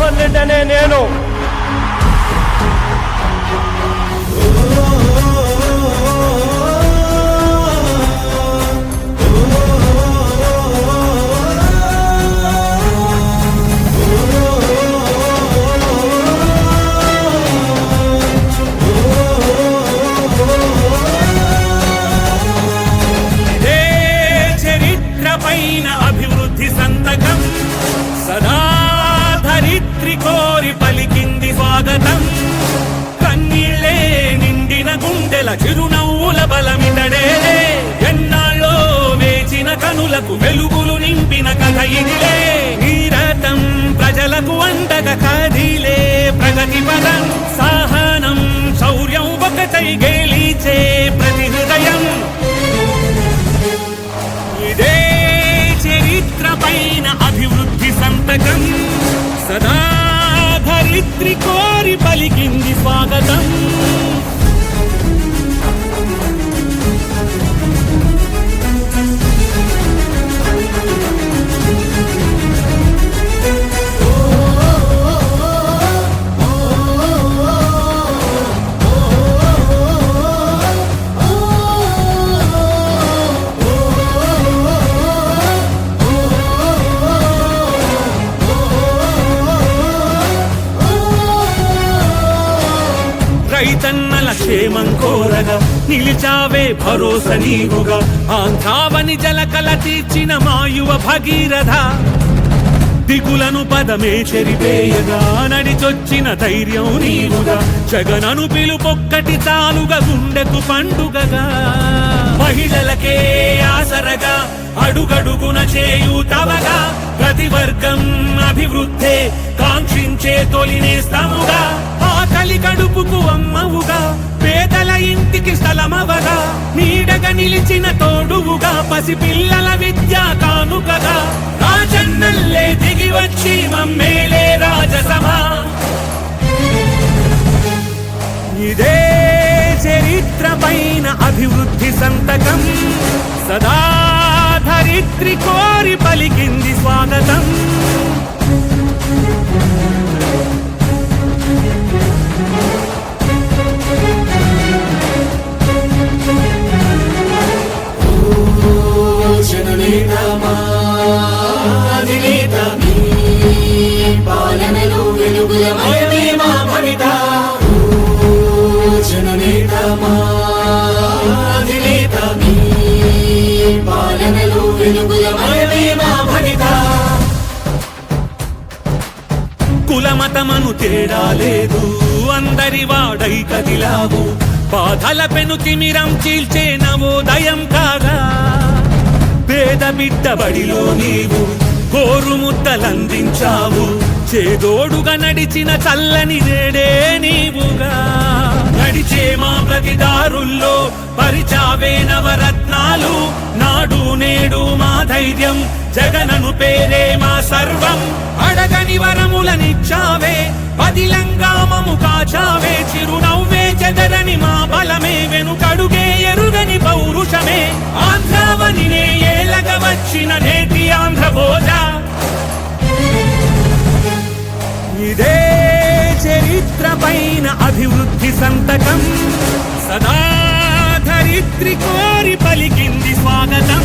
జగన్మోహన్ రెడ్డి అనే నేను. కనులకు వెలుగులు నింపిన కథ ఇదిలే. ఈ ప్రజలకు అండగా కదిలే ప్రగతి పదం సహనం శౌర్యం ఒకటై గెలిచే ప్రతి హృదయం. ఇదే చరిత్ర పైన అభివృద్ధి సంతకం. సదా ధరిత్రి కోరి పలికింది స్వాగతం. రైతన్నల క్షేమం కోరగా నిలిచావే భరోస నీవుగా. ఆంధ్రావని జలకల తీర్చిన మాయువ భగీరథ. దిగులను పదమే చెరిపేయగా నడిచొచ్చిన ధైర్యం నీవుగా. జగనను పిలుపొక్కటి చాలుగా గుండెకు పండుగగా. మహిళలకే ఆసరగా అడుగడుగున చేయూతవగా. ప్రతి వర్గం అభివృద్ధే కాంక్షించే తొలినేస్తాముగా ఆకలి కడుపుకు అమ్మవుగా పేదల ఇంటికి స్థలమవగా నీడగా నిలిచిన తోడువుగా పసి పిల్లల విద్యా కానుకగా. రాజన్నల్లే దిగి వచ్చి మమ్మేలే రాజసభ. ఇదే చరిత్ర పైన అభివృద్ధి సంతకం. సదా ధరిత్రి కోరి పలికింది స్వాగతం. వెలుగులమయమే మా భవిత జననేత మా అధినేత మీ పాలనలో వెలుగులమయమే మా భవిత కులమతమను తేడా లేదు అందరి వాడై కదిలావు. బాధల పెను తిమిరం చీల్చే నవోదయం కాగా పేద బిడ్డ బడిలో నీవు కోరు ముద్దలందించావు చేదోడుగా నడిచిన చల్లని నేడే నీవుగా. నడిచే మా ప్రతిదారుల్లో పరిచావే నవరత్నాలు. నాడు నేడు మా ధైర్యం జగనను పేరే మా సర్వం. అడగని వరములనిచ్చావే పదిలంగా మము కాచావే. చిరునవ్వే చెదరని మా బలమే వెనుకడుగే ఎరుగని పౌరుషమే. ఆంధ్రావని ఏలగ వచ్చిన నేటి ఆంధ్ర భోజ అభివృద్ధి సంతకం. సదా ధరిత్రి కోరి పలికింది స్వాగతం.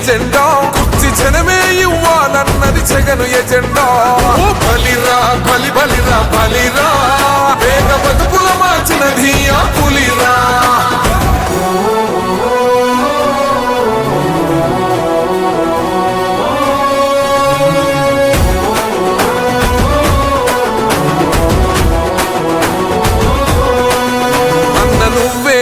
ఎజెండా? కుర్చీ జనమే ఇవ్వాలన్నది జగను ఎజెండా. బలిరా బలి బలిరా బలిరా.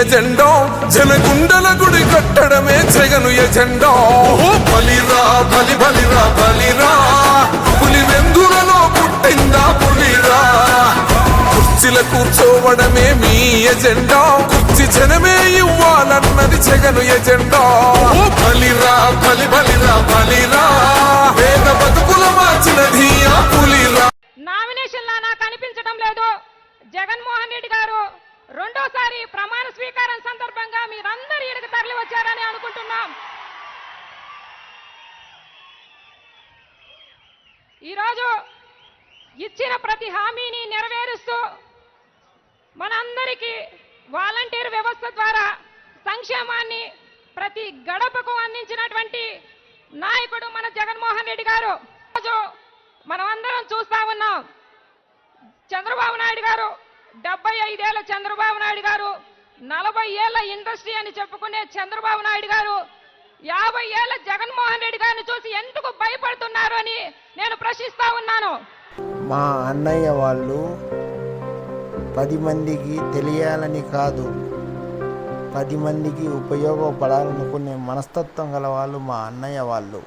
ఎజెండో? జనగుండల గుడి కట్టడమే జగను ఎజెండో. బలిరా బలి బలిరా బలిరా. పులి వెందులలో పుట్టిందా పులిరా? కుర్చీల కూర్చోవడమే మీ ఎజెండా. కుర్చీ జనమే ఇవ్వాలన్నది జగను ఎజెండా. బలిరా బలి బలిరా బలిరా. వేద బతుకుల మార్చినది ఆ పులిరా. నామినేషన్లా నాకు కనిపించడం లేదు. జగన్మోహన్ రెడ్డి గారు రెండోసారి ప్రమాణ స్వీకారం సందర్భంగా మీరందరూ ఇక్కడికి తరలి వచ్చారని అనుకుంటున్నాం. ఈరోజు ఇచ్చిన ప్రతి హామీని నెరవేరుస్తూ మనందరికీ వాలంటీర్ వ్యవస్థ ద్వారా సంక్షేమాన్ని ప్రతి గడపకు అందించినటువంటి నాయకుడు మన జగన్మోహన్ రెడ్డి గారు. రోజు మనమందరం చూస్తా ఉన్నాం. చంద్రబాబు నాయుడు గారు డెబ్బై ఐదేళ్ళ చంద్రబాబు నాయుడు గారు నలభై ఏళ్ళ ఇండస్ట్రీ అని చెప్పుకునే చంద్రబాబు నాయుడు గారు యాభై ఏళ్ళ జగన్మోహన్ రెడ్డి గారిని చూసి ఎందుకు భయపడుతున్నారు అని నేను ప్రశ్నిస్తా ఉన్నాను. మా అన్నయ్య వాళ్ళు పది మందికి తెలియాలని కాదు పది మందికి ఉపయోగపడాలనుకునే మనస్తత్వం గల వాళ్ళు మా అన్నయ్య వాళ్ళు.